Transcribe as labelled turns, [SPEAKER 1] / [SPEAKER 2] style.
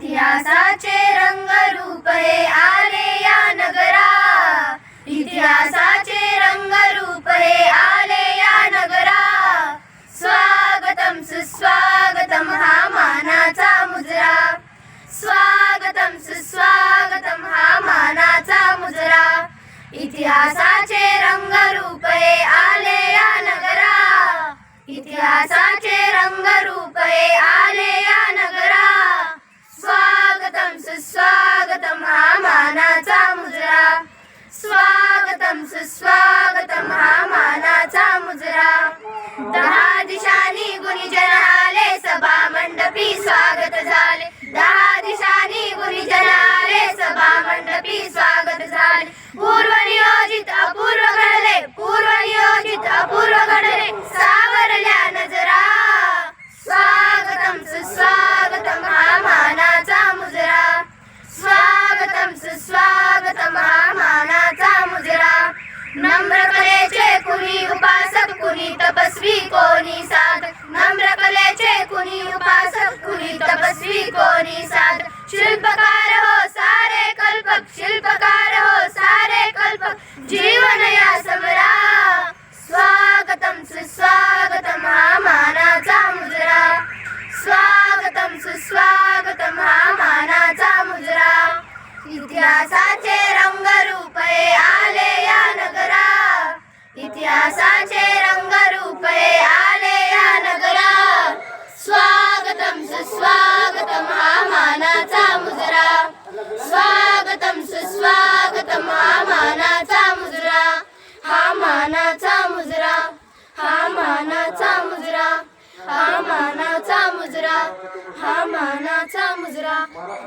[SPEAKER 1] इतिहासाचे रंगरूप हे आले या नगरा. इतिहासाचे रंग रूप हे आले या नगरा. स्वागतम सुस्वागतम हा मानाचा मुजरा. स्वागतम सुस्वागतम हा मानाचा मुजरा. इतिहासाचे रंग रूप हे आले या नगरा. इतिहासाचे रंगरूप हे आले स्वागतम सुस्वागतम स्वागतम सुस्वागतम हा मानाचा मुजरा. इतिहासाचे रंगरूप हे आले या नगरा. इतिहासाचे रंगरूप हे आले हा मानाचा मुजरा.